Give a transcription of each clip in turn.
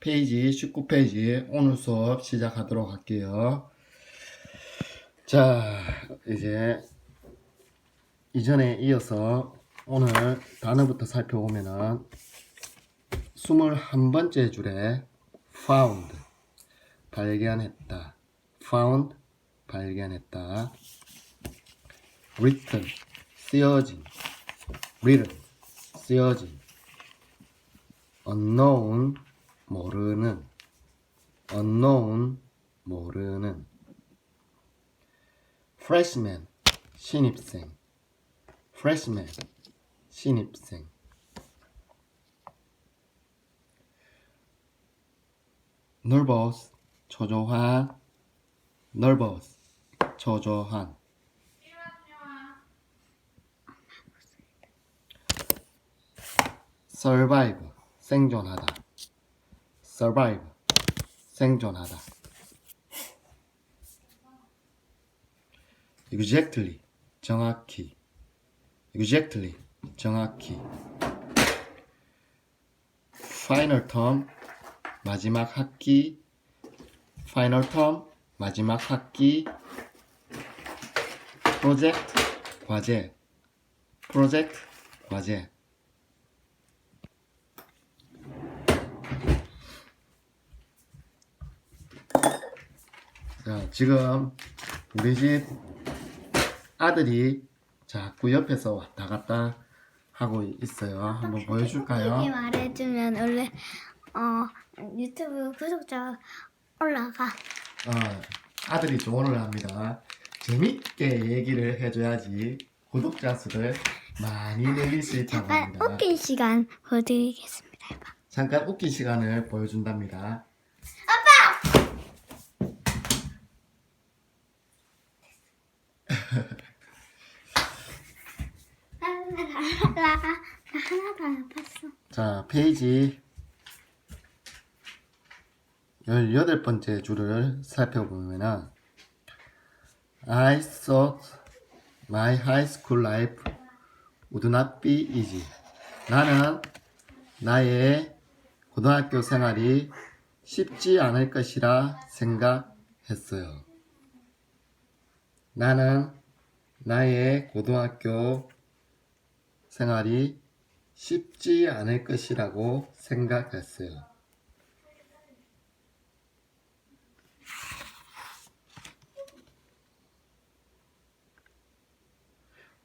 페이지 19페이지 오늘 수업 시작하도록 할게요. 자, 이제 이전에 이어서 오늘 단어부터 살펴보면은 21번째 줄에 found 발견했다. found 발견했다. written 쓰여진 written 쓰여진 unknown 모르는 unknown 모르는 freshman 신입생 freshman 신입생 nervous 초조한 nervous 초조한 survive 생존하다 survive 생존하다 exactly 정확히 exactly 정확히 final term 마지막 학기 final term 마지막 학기 project 과제 project 과제 자, 지금 우리 집 아들이 자꾸 옆에서 왔다 갔다 하고 있어요. 한번 보여줄까요? 이렇게 말해주면 원래 어 유튜브 구독자 올라가. 어, 아들이 조언을 합니다. 재밌게 얘기를 해줘야지 구독자 수를 많이 늘릴 수 있다고 잠깐 합니다. 웃긴 시간 보여드리겠습니다. 해봐. 잠깐 웃긴 시간을 보여준답니다. 봤어. 자, 페이지 18번째 줄을 살펴보면은 I thought my high school life would not be easy. 나는 나의 고등학교 생활이 쉽지 않을 것이라 생각했어요. 나는 나의 고등학교 생활이 쉽지 않을 것이라고 생각했어요.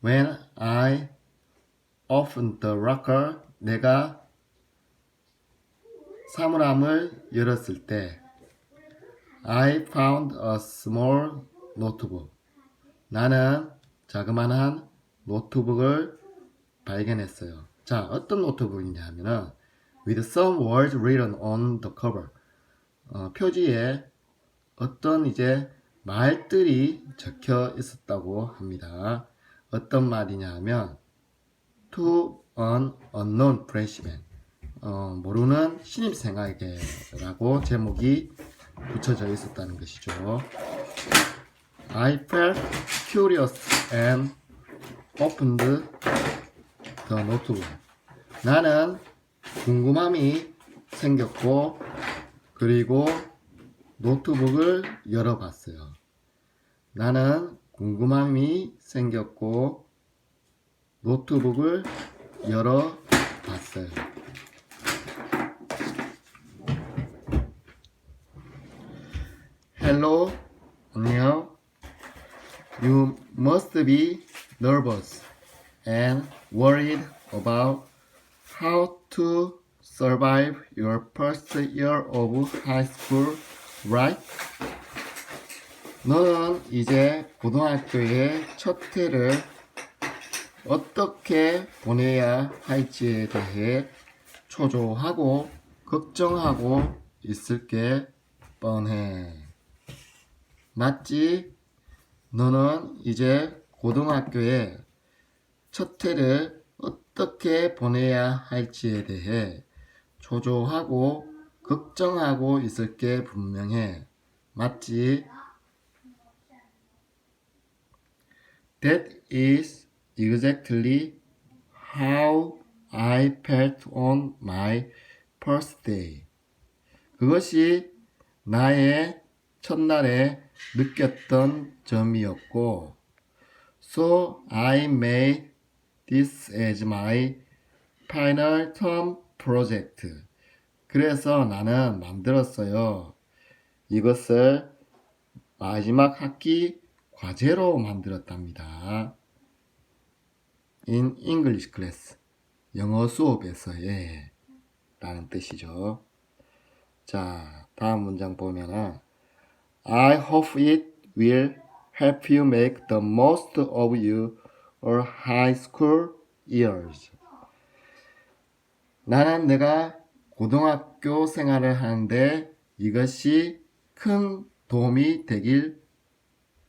When I opened the locker, 내가 사물함을 열었을 때, I found a small notebook. 나는 자그마한 노트북을 발견했어요. 자, 어떤 노트북이냐 하면은 with some words written on the cover. 어, 표지에 어떤 이제 말들이 적혀 있었다고 합니다. 어떤 말이냐 하면 to an unknown freshman. 어, 모르는 신입생에게라고 제목이 붙여져 있었다는 것이죠. I felt curious and opened the notebook. 나는 궁금함이 생겼고 그리고 노트북을 열어봤어요. 나는 궁금함이 생겼고 노트북을 열어봤어요. Hello, 안녕. You must be nervous and worried about how to survive your first year of high school, right? 너는 이제 고등학교의 첫 해를 어떻게 보내야 할지에 대해 초조하고 걱정하고 있을 게 뻔해. 맞지? 너는 이제 고등학교에 첫 해를 어떻게 보내야 할지에 대해 초조하고 걱정하고 있을 게 분명해. 맞지? That is exactly how I felt on my first day. 그것이 나의 첫날에 느꼈던 점이었고, so I made this as my final term project. 그래서 나는 만들었어요. 이것을 마지막 학기 과제로 만들었답니다. In English class. 영어 수업에서의 라는 뜻이죠. 자, 다음 문장 보면은 I hope it will help you make the most of your high school years. 나는 내가 고등학교 생활을 하는데 이것이 큰 도움이 되길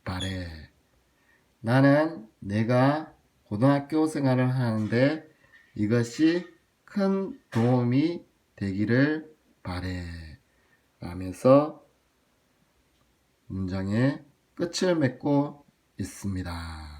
바래. 나는 내가 고등학교 생활을 하는데 이것이 큰 도움이 되기를 바래. 라면서 문장의 끝을 맺고 있습니다.